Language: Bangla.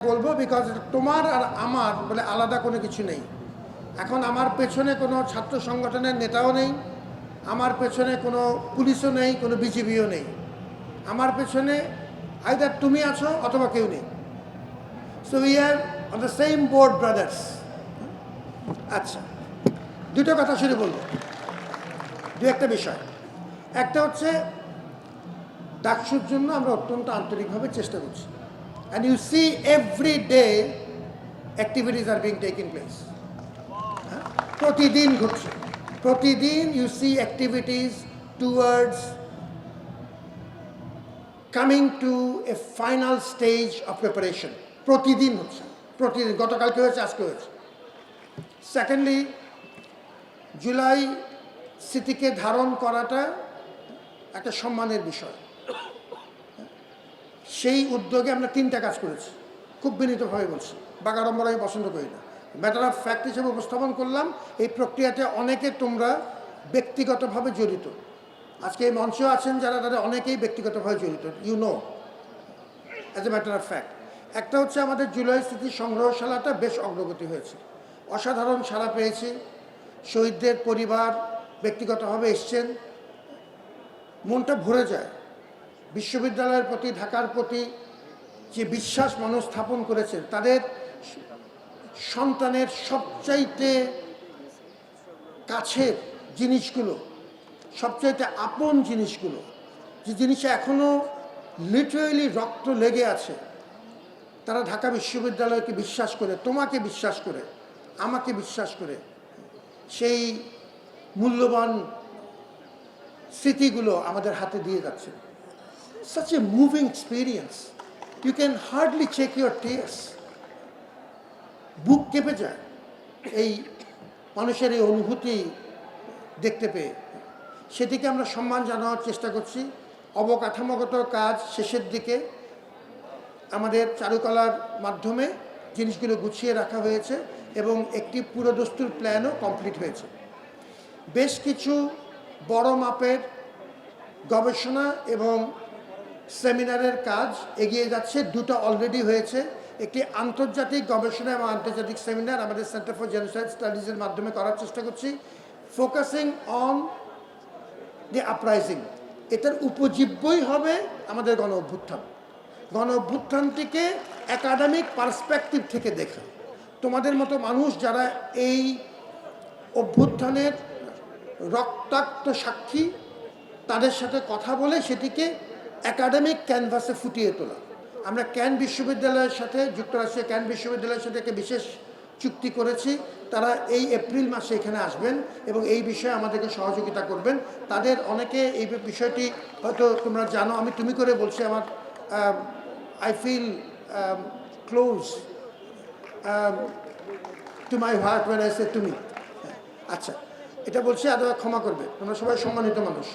বলব বিকজ তোমার আর আমার বলে আলাদা কোনো কিছু নেই। এখন আমার পেছনে কোনো ছাত্র সংগঠনের নেতাও নেই, আমার পেছনে কোনো পুলিশও নেই, কোনো বিজিবিও নেই। আমার পেছনে আইদার তুমি আছো অথবা কেউ নেই। So we are on the same board brothers আচ্ছা দুটো কথা শুরু বলব। দু একটা বিষয়। একটা হচ্ছে, ডাকসুর জন্য আমরা অত্যন্ত আন্তরিকভাবে চেষ্টা করছি। And you see every day activities are being taking place প্রতিদিন ঘটছে প্রতিদিন you see activities towards coming to a final stage of preparation প্রতিদিন হচ্ছে প্রতিদিন গতকালকে হয়েছে, আজকে হয়েছে। সেকেন্ডলি জুলাই স্মৃতিকে ধারণ করাটা একটা সম্মানের বিষয়। সেই উদ্যোগে আমরা তিনটা কাজ করেছি। খুব বিনীতভাবে বলছি। বাগাড়ম্বর আমি পছন্দ করি না ম্যাটার অফ ফ্যাক্ট হিসেবে উপস্থাপন করলাম, এই প্রক্রিয়াতে অনেকে তোমরা ব্যক্তিগতভাবে জড়িত। আজকে এই মঞ্চে আছেন যারা তাদের অনেকেই ব্যক্তিগতভাবে জড়িত। You know as a matter of fact একটা হচ্ছে আমাদের জুলাই স্মৃতি সংগ্রহশালাটা বেশ অগ্রগতি হয়েছে। অসাধারণ সাড়া পেয়েছে। শহীদদের পরিবার ব্যক্তিগতভাবে এসছেন। মনটা ভরে যায়। বিশ্ববিদ্যালয়ের প্রতি, ঢাকার প্রতি যে বিশ্বাস মানুষ স্থাপন করেছেন, তাদের সন্তানের সবচাইতে কাছের জিনিসগুলো, সবচাইতে আপন জিনিসগুলো, যে জিনিসে এখনও লিটারেলি রক্ত লেগে আছে, তারা ঢাকা বিশ্ববিদ্যালয়কে বিশ্বাস করে, তোমাকে বিশ্বাস করে, আমাকে বিশ্বাস করে। সেই মূল্যবান স্মৃতিগুলো আমাদের হাতে দিয়ে যাচ্ছে। Such a moving experience. You can hardly check your tears. বুক কেঁপে যায় এই মানুষের এই অনুভূতি দেখতে পেয়ে সেদিকে আমরা সম্মান জানানোর চেষ্টা করছি অবকাঠামোগত কাজ শেষের দিকে আমাদের চারুকলার মাধ্যমে জিনিসগুলো গুছিয়ে রাখা হয়েছে এবং একটি পুরোদস্তুর প্ল্যানও কমপ্লিট হয়েছে বেশ কিছু বড় মাপের গবেষণা এবং সেমিনারের কাজ এগিয়ে যাচ্ছে। দুটো অলরেডি হয়েছে। একটি আন্তর্জাতিক গবেষণা এবং আন্তর্জাতিক সেমিনার আমাদের সেন্টার ফর জেনোসাইড স্টাডিজের মাধ্যমে করার চেষ্টা করছি। ফোকাসিং অন দি আপরাইজিং এটার উপজীব্যই হবে আমাদের গণ অভ্যুত্থান। গণ অভ্যুত্থানটিকে একাডেমিক পার্সপেক্টিভ থেকে দেখা। তোমাদের মতো মানুষ যারা এই অভ্যুত্থানের রক্তাক্ত সাক্ষী, তাদের সাথে কথা বলে সেটিকে একাডেমিক ক্যানভাসে ফুটিয়ে তোলা। আমরা ক্যান বিশ্ববিদ্যালয়ের সাথে, যুক্তরাষ্ট্রের ক্যান বিশ্ববিদ্যালয়ের সাথে একটা বিশেষ চুক্তি করেছি। তারা এই এপ্রিল মাসে এখানে আসবেন এবং এই বিষয়ে আমাদেরকে সহযোগিতা করবেন। তাদের অনেকে এই বিষয়টি হয়তো তোমরা জানো, আমি তুমি করে বলছি আমার I feel close to my heart when I say তুমি আচ্ছা এটা বলছি, আদৌ ক্ষমা করবে। তোমরা সবাই সম্মানিত মানুষ।